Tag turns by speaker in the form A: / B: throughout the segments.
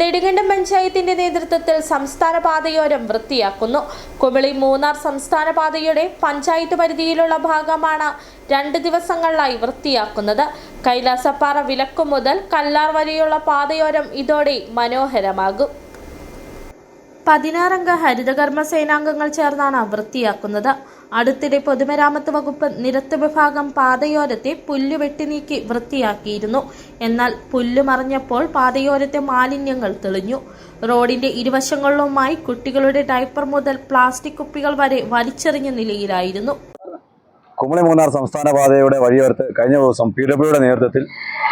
A: നെടുങ്കണ്ടം പഞ്ചായത്തിന്റെ നേതൃത്വത്തിൽ സംസ്ഥാന പാതയോരം വൃത്തിയാക്കുന്നു. കുമിളി മൂന്നാർ സംസ്ഥാന പാതയുടെ പഞ്ചായത്ത് പരിധിയിലുള്ള ഭാഗമാണ് രണ്ട് ദിവസങ്ങളിലായി വൃത്തിയാക്കുന്നത്. കൈലാസപ്പാറ വിലക്കു മുതൽ കല്ലാർ വരെയുള്ള പാതയോരം ഇതോടെ മനോഹരമാകും. പതിനാറംഗ ഹരിതകർമ്മ സേനാംഗങ്ങൾ ചേർന്നാണ് വൃത്തിയാക്കുന്നത്. അടുത്തിടെ പൊതുമരാമത്ത് വകുപ്പ് നിരത്ത് വിഭാഗം പാതയോരത്തെ പുല്ല് വെട്ടിനീക്കി വൃത്തിയാക്കിയിരുന്നു. എന്നാൽ പുല്ല് മറിഞ്ഞപ്പോൾ പാതയോരത്തെ മാലിന്യങ്ങൾ തെളിഞ്ഞു. റോഡിന്റെ ഇരുവശങ്ങളിലുമായി കുട്ടികളുടെ ഡയപ്പർ മുതൽ പ്ലാസ്റ്റിക് കുപ്പികൾ വരെ വലിച്ചെറിഞ്ഞ നിലയിലായിരുന്നു.
B: കുമളി മൂന്നാർ സംസ്ഥാന പാതയുടെ വഴിയോരത്ത് കഴിഞ്ഞ ദിവസം പി ഡബ്ല്യുടെ നേതൃത്വത്തിൽ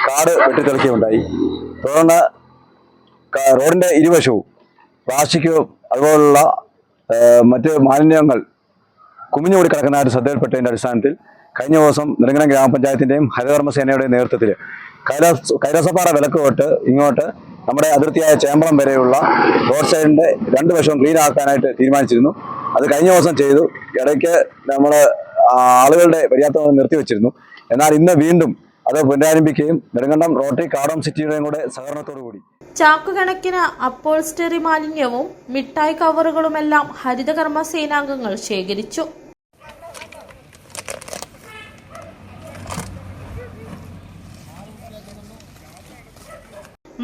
B: കാട് വെട്ടിത്തെളിക്കുകയുണ്ടായി തുടർന്ന് റോഡിന്റെ ഇരുവശവും പ്ലാസ്റ്റിക് അതുപോലുള്ള മറ്റ് മാലിന്യങ്ങൾ കുമിഞ്ഞുകൂടി കിടക്കുന്നതായിട്ട് ശ്രദ്ധയിൽപ്പെട്ടതിന്റെ അടിസ്ഥാനത്തിൽ കഴിഞ്ഞ ദിവസം നെടുങ്കനം ഗ്രാമപഞ്ചായത്തിന്റെയും ഹരിതകർമ്മസേനയുടെയും നേതൃത്വത്തിൽ കൈലാസ് കൈലാസപ്പാറ വിലക്ക് തൊട്ട് ഇങ്ങോട്ട് നമ്മുടെ അതിർത്തിയായ ചേമ്പളം വരെയുള്ള റോഡ് സൈഡിന്റെ രണ്ട് വശവും ക്ലീൻ ആക്കാനായിട്ട് തീരുമാനിച്ചിരുന്നു. അത് കഴിഞ്ഞ ദിവസം ചെയ്തു. ഇടയ്ക്ക് നമ്മൾ ആളുകളുടെ പര്യാപ്തം നിർത്തിവെച്ചിരുന്നു. എന്നാൽ ഇന്ന് വീണ്ടും അത് പുനരാരംഭിക്കുകയും നെടുങ്കണ്ടം റോട്ടറി കാടം സിറ്റിയുടെയും കൂടെ സഹകരണത്തോടു കൂടി.
A: ചാക്കുകണക്കിന് അപ്പോൾസ്റ്ററി മാലിന്യവും മിഠായി കവറുകളുമെല്ലാം ഹരിതകർമ്മ സേനാംഗങ്ങൾ ശേഖരിച്ചു.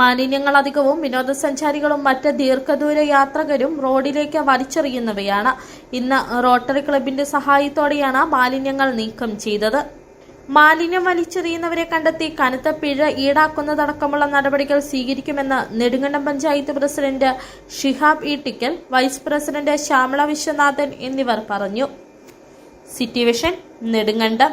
A: മാലിന്യങ്ങൾ അധികവും വിനോദസഞ്ചാരികളും മറ്റ് ദീർഘദൂര യാത്രികരും റോഡിലേക്ക് വലിച്ചെറിയുന്നവയാണ്. ഇന്ന് റോട്ടറി ക്ലബിന്റെ സഹായത്തോടെയാണ് മാലിന്യങ്ങൾ നീക്കം ചെയ്തത്. മാലിന്യം വലിച്ചെറിയുന്നവരെ കണ്ടെത്തി കനത്ത പിഴ ഈടാക്കുന്നതടക്കമുള്ള നടപടികൾ സ്വീകരിക്കുമെന്ന് Nedumkandam panchayat president Shihab Ittikkal vice president Shyamala Viswanathan എന്നിവർ പറഞ്ഞു. City vision Nedumkandam.